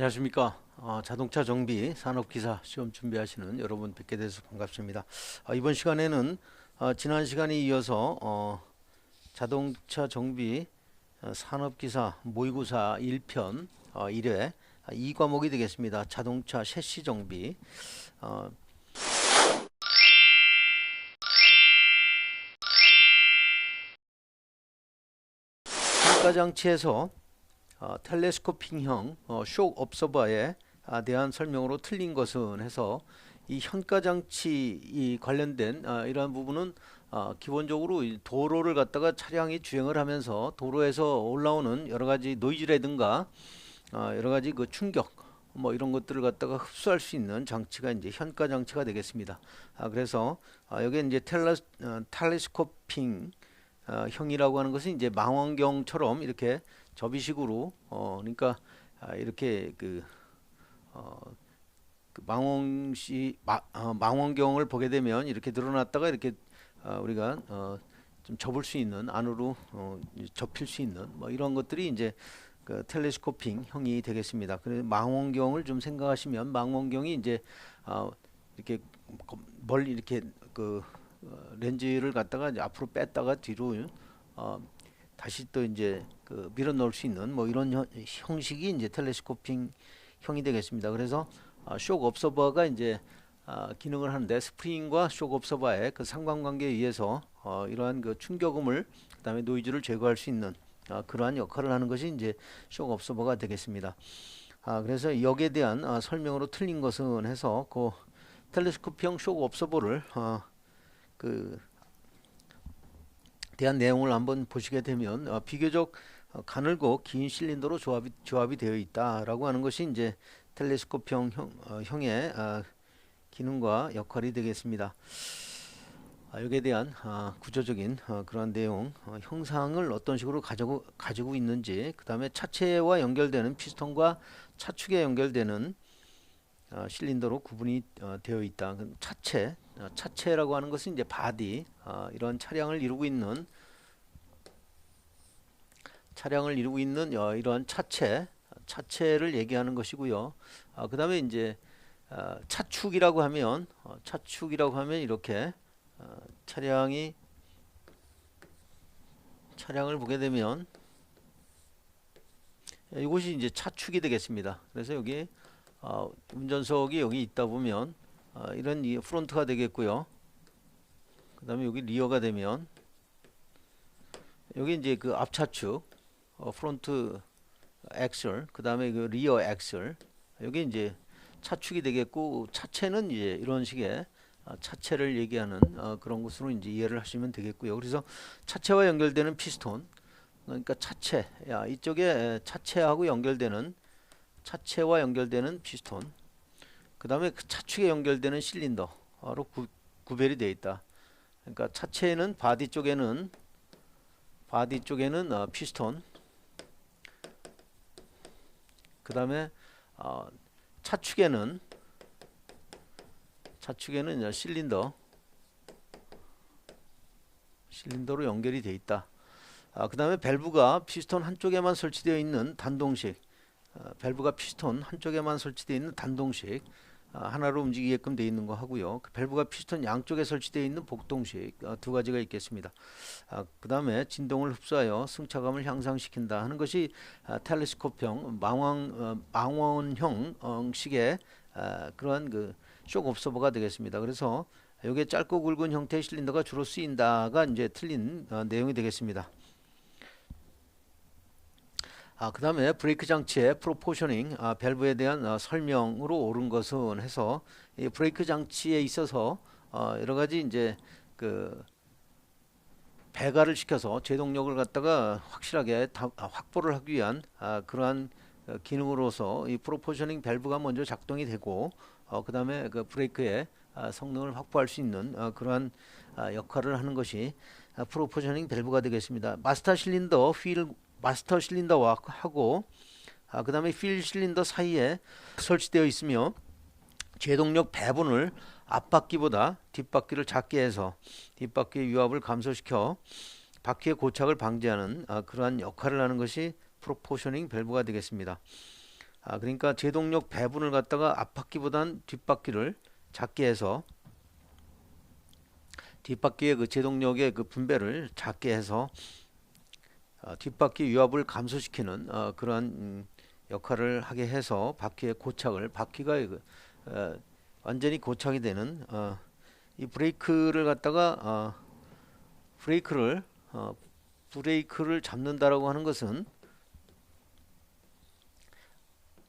안녕하십니까. 어, 자동차 정비 산업기사 시험 준비하시는 여러분 뵙게 돼서 반갑습니다. 어, 이번 시간에는 어, 지난 시간에 이어서 어, 자동차 정비 어, 산업기사 모의고사 1편 어, 1회 아, 2과목이 되겠습니다. 자동차 셰시 정비 어, 평가 장치에서 어, 텔레스코핑형 어, 쇼 옵서버에 아, 대한 설명으로 틀린 것은 해서 이 현가 장치 이 관련된 아, 이러한 부분은 아, 기본적으로 이 도로를 갖다가 차량이 주행을 하면서 도로에서 올라오는 여러 가지 노이즈라든가 아, 여러 가지 그 충격 뭐 이런 것들을 갖다가 흡수할 수 있는 장치가 이제 현가 장치가 되겠습니다. 아, 그래서 아, 여기 이제 텔레 어, 텔레스코핑 어, 형이라고 하는 것은 이제 망원경처럼 이렇게 접이식으로 어 그러니까 아, 이렇게 그 어, 그 망원시 마, 어, 망원경을 보게 되면 이렇게 늘어났다가 이렇게 어, 우리가 어, 좀 접을 수 있는 안으로 어, 접힐 수 있는 뭐 이런 것들이 이제 그 텔레스코핑 형이 되겠습니다. 그래서 망원경을 좀 생각하시면 망원경이 이제 어, 이렇게 멀리 이렇게 그 어, 렌즈를 갖다가 앞으로 뺐다가 뒤로 어, 다시 또 이제 그 밀어 넣을 수 있는 뭐 이런 형, 형식이 이제 텔레스코핑 형이 되겠습니다. 그래서 어, 쇼크 옵서버가 이제 어, 기능을 하는데 스프링과 쇼크 옵서버의 그 상관관계에 의해서 어, 이러한 그 충격음을 그다음에 노이즈를 제거할 수 있는 어, 그러한 역할을 하는 것이 이제 쇼크 옵서버가 되겠습니다. 아, 그래서 여기에 대한 어, 설명으로 틀린 것은 해서 그 텔레스코프형 쇼크 옵서버를 어, 그 대한 내용을 한번 보시게 되면 어, 비교적 어, 가늘고 긴 실린더로 조합이 조합이 되어 있다라고 하는 것이 이제 텔레스코프형 형, 어, 어, 기능과 역할이 되겠습니다. 아, 여기에 대한 아, 구조적인 어, 그러한 내용, 어, 형상을 어떤 식으로 가지고 가지고 있는지, 그 다음에 차체와 연결되는 피스톤과 차축에 연결되는 어, 실린더로 구분이 어, 되어 있다. 그 차체, 어, 차체라고 하는 것은 이제 바디, 어, 이런 차량을 이루고 있는 차량을 이루고 있는 어, 이러한 차체, 차체를 얘기하는 것이고요. 아, 그 다음에 이제 어, 차축이라고 하면 어, 차축이라고 하면 이렇게 어, 차량이 차량을 보게 되면 이것이 이제 차축이 되겠습니다. 그래서 여기 어, 운전석이 여기 있다 보면 어, 이런 이 프론트가 되겠고요. 그 다음에 여기 리어가 되면 여기 이제 그 앞차축 어, 프론트 엑셀 그 다음에 그 리어 엑셀 여기 이제 차축이 되겠고 차체는 이제 이런 식의 어, 차체를 얘기하는 어, 그런 것으로 이제 이해를 하시면 되겠고요. 그래서 차체와 연결되는 피스톤 그러니까 차체 야 이쪽에 차체하고 연결되는 차체와 연결되는 피스톤 그 다음에 그 차축에 연결되는 실린더로 구, 구별이 되어 있다. 그러니까 차체는 바디 쪽에는 바디 쪽에는 어, 피스톤 그 다음에 어, 차축에는 차축에는 실린더 실린더로 연결이 되어 있다. 아, 그 다음에 밸브가 피스톤 한쪽에만 설치되어 있는 단동식 어, 밸브가 피스톤 한쪽에만 설치되어 있는 단동식 아, 하나로 움직이게끔 되어 있는 거 하고요. 그 밸브가 피스톤 양쪽에 설치되어 있는 복동식 어, 두 가지가 있겠습니다. 아, 그 다음에 진동을 흡수하여 승차감을 향상시킨다 하는 것이 아, 텔레스코프형 망원 어, 망원형 식의 아, 그러한 그 쇼크 옵서버가 되겠습니다. 그래서 이게 짧고 굵은 형태의 실린더가 주로 쓰인다가 이제 틀린 어, 내용이 되겠습니다. 아, 그 다음에 브레이크 장치의 프로포셔닝 아, 밸브에 대한 어, 설명으로 옳은 것은 해서 이 브레이크 장치에 있어서 어, 여러 가지 이제 그 배가를 시켜서 제동력을 갖다가 확실하게 다, 아, 확보를 하기 위한 아, 그러한 어, 기능으로서 이 프로포셔닝 밸브가 먼저 작동이 되고 어, 그 다음에 그 브레이크의 아, 성능을 확보할 수 있는 어, 그러한 아, 역할을 하는 것이 아, 프로포셔닝 밸브가 되겠습니다. 마스터 실린더 휠 마스터 실린더와 하고 아, 그 다음에 필 실린더 사이에 설치되어 있으며 제동력 배분을 앞바퀴보다 뒷바퀴를 작게 해서 뒷바퀴의 유압을 감소시켜 바퀴의 고착을 방지하는 아, 그러한 역할을 하는 것이 프로포셔닝 밸브가 되겠습니다. 아, 그러니까 제동력 배분을 갖다가 앞바퀴보단 뒷바퀴를 작게 해서 뒷바퀴의 그 제동력의 그 분배를 작게 해서 어, 뒷바퀴 유압을 감소시키는 어, 그러한 음, 역할을 하게 해서 바퀴의 고착을 바퀴가 그, 어, 완전히 고착이 되는 어, 이 브레이크를 갖다가 어, 브레이크를 어, 브레이크를 잡는다라고 하는 것은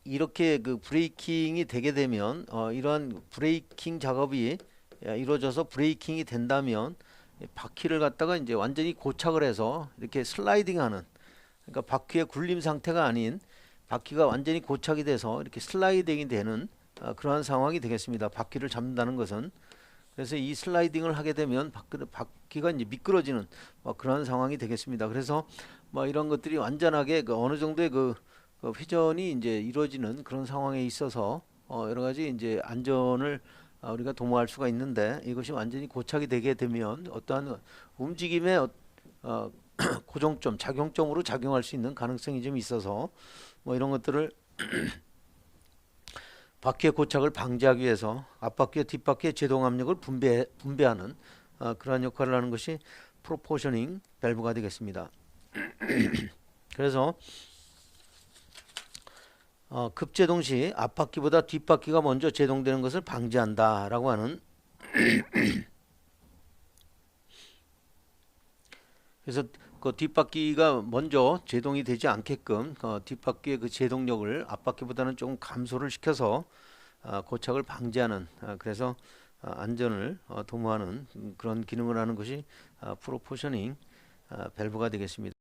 이렇게 그 브레이킹이 되게 되면 어, 이러한 브레이킹 작업이 예, 이루어져서 브레이킹이 된다면 이 바퀴를 갖다가 이제 완전히 고착을 해서 이렇게 슬라이딩하는 그러니까 바퀴의 굴림 상태가 아닌 바퀴가 완전히 고착이 돼서 이렇게 슬라이딩이 되는 어, 그러한 상황이 되겠습니다. 바퀴를 잡는다는 것은 그래서 이 슬라이딩을 하게 되면 바퀴, 바퀴가 이제 미끄러지는 뭐 그런 상황이 되겠습니다. 그래서 뭐 이런 것들이 완전하게 그 어느 정도의 그, 그 회전이 이제 이루어지는 그런 상황에 있어서 어 여러 가지 이제 안전을 어 우리가 도모할 수가 있는데 이것이 완전히 고착이 되게 되면 어떠한 움직임의 어, 어 고정점, 작용점으로 작용할 수 있는 가능성이 좀 있어서 뭐 이런 것들을 바퀴의 고착을 방지하기 위해서 앞바퀴와 뒷바퀴의 제동 압력을 분배 분배하는 어, 그러한 역할을 하는 것이 프로포셔닝 밸브가 되겠습니다. 그래서 어, 급제동 시 앞바퀴보다 뒷바퀴가 먼저 제동되는 것을 방지한다라고 하는 그래서 그 뒷바퀴가 먼저 제동이 되지 않게끔 어, 뒷바퀴의 그 제동력을 앞바퀴보다는 조금 감소를 시켜서 어, 고착을 방지하는 어, 그래서 어, 안전을 어, 도모하는 음, 그런 기능을 하는 것이 어, 프로포셔닝 어, 밸브가 되겠습니다.